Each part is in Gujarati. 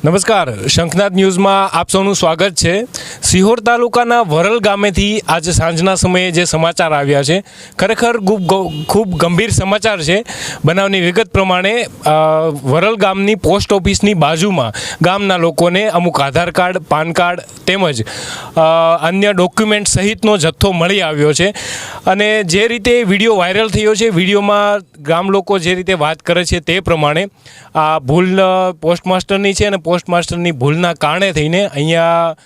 નમસ્કાર શંખનાથ ન્યૂઝમાં આપ સૌનું સ્વાગત છે. સિહોર તાલુકાના વરલ ગામેથી આજે સાંજના સમયે જે સમાચાર આવ્યા છે, ખરેખર ખૂબ ખૂબ ગંભીર સમાચાર છે. બનાવની વિગત પ્રમાણે વરલ ગામની પોસ્ટ ઓફિસની બાજુમાં ગામના લોકોને અમુક આધાર કાર્ડ, પાન કાર્ડ તેમજ અન્ય ડોક્યુમેન્ટ સહિતનો જથ્થો મળી આવ્યો છે. અને જે રીતે વીડિયો વાયરલ થયો છે, વિડીયોમાં ગામ લોકો જે રીતે વાત કરે છે તે પ્રમાણે આ ભૂલ પોસ્ટમાસ્ટરની છે અને પોસ્ટમાસ્ટરની ભૂલના કારણે થઈને અહીંયા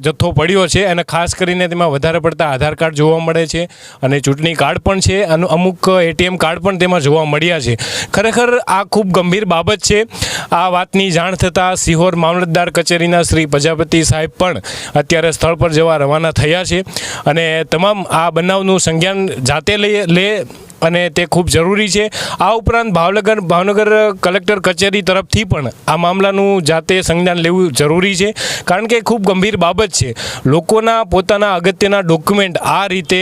જથ્થો પડ્યો છે અને ખાસ કરીને તેમાં વધારે પડતા આધાર કાર્ડ જોવા મળે છે અને ચૂંટણી કાર્ડ પણ છે અને અમુક એટીએમ કાર્ડ પણ તેમાં જોવા મળ્યા છે. ખરેખર આ ખૂબ ગંભીર બાબત છે. આ વાતની જાણ થતાં સિહોર મામલતદાર કચેરીના શ્રી પ્રજાપતિ સાહેબ પણ અત્યારે સ્થળ પર જવા રવાના થયા છે. અને તમામ આ બનાવનું સંજ્ઞાન જાતે લઈ લે અને તે ખૂબ જરૂરી છે. આ ઉપરાંત ભાવનગર ભાવનગર કલેક્ટર કચેરી તરફથી પણ આ મામલાનું જાતે સંજ્ઞાન લેવું જરૂરી છે. કારણ કે ખૂબ ગંભીર બાબત છે. લોકોના પોતાના અગત્યના ડોક્યુમેન્ટ આ રીતે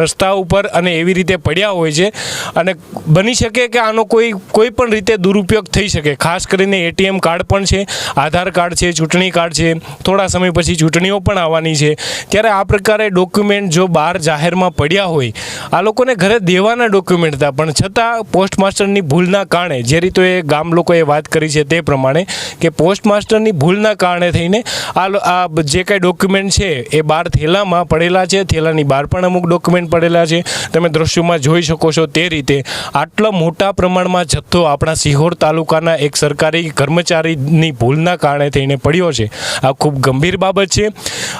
રસ્તા ઉપર અને એવી રીતે પડ્યા હોય છે. અને બની શકે કે આનો કોઈ કોઈ પણ રીતે દુરુપયોગ થઈ શકે. ખાસ કરીને એટીએમ કાર્ડ પણ છે, આધાર કાર્ડ છે, ચૂંટણી કાર્ડ છે. થોડા સમય પછી ચૂંટણીઓ પણ આવવાની છે. ત્યારે આ પ્રકારે ડોક્યુમેન્ટ જો બહાર જાહેરમાં પડ્યા હોય, આ લોકોને ઘરે દેવાના ડોક્યુમેન્ટ હતા. પણ છતાં પોસ્ટમાસ્ટરની ભૂલના કારણે, જે રીતે ગામ લોકોએ વાત કરી છે તે પ્રમાણે કે પોસ્ટમાસ્ટરની ભૂલના કારણે થઈને આ આ જે કાંઈ ડોક્યુમેન્ટ છે એ બહાર થેલામાં પડેલા છે. થેલાની બહાર પણ અમુક ડોક્યુમેન્ટ પડેલા છે. તમે દ્રશ્યોમાં જોઈ શકો છો તે રીતે આટલા મોટા પ્રમાણમાં જથ્થો આપણા સિહોર તાલુકાના એક સરકારી કર્મચારીની ભૂલના કારણે થઈને પડ્યો છે. આ ખૂબ ગંભીર બાબત છે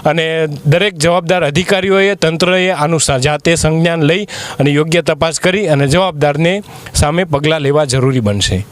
અને દરેક જવાબદાર અધિકારીઓએ તંત્રએ આનું જાતે સંજ્ઞાન લઈ અને યોગ્ય તપાસ કરી અને જવાબદારને સામે પગલાં લેવા જરૂરી બનશે.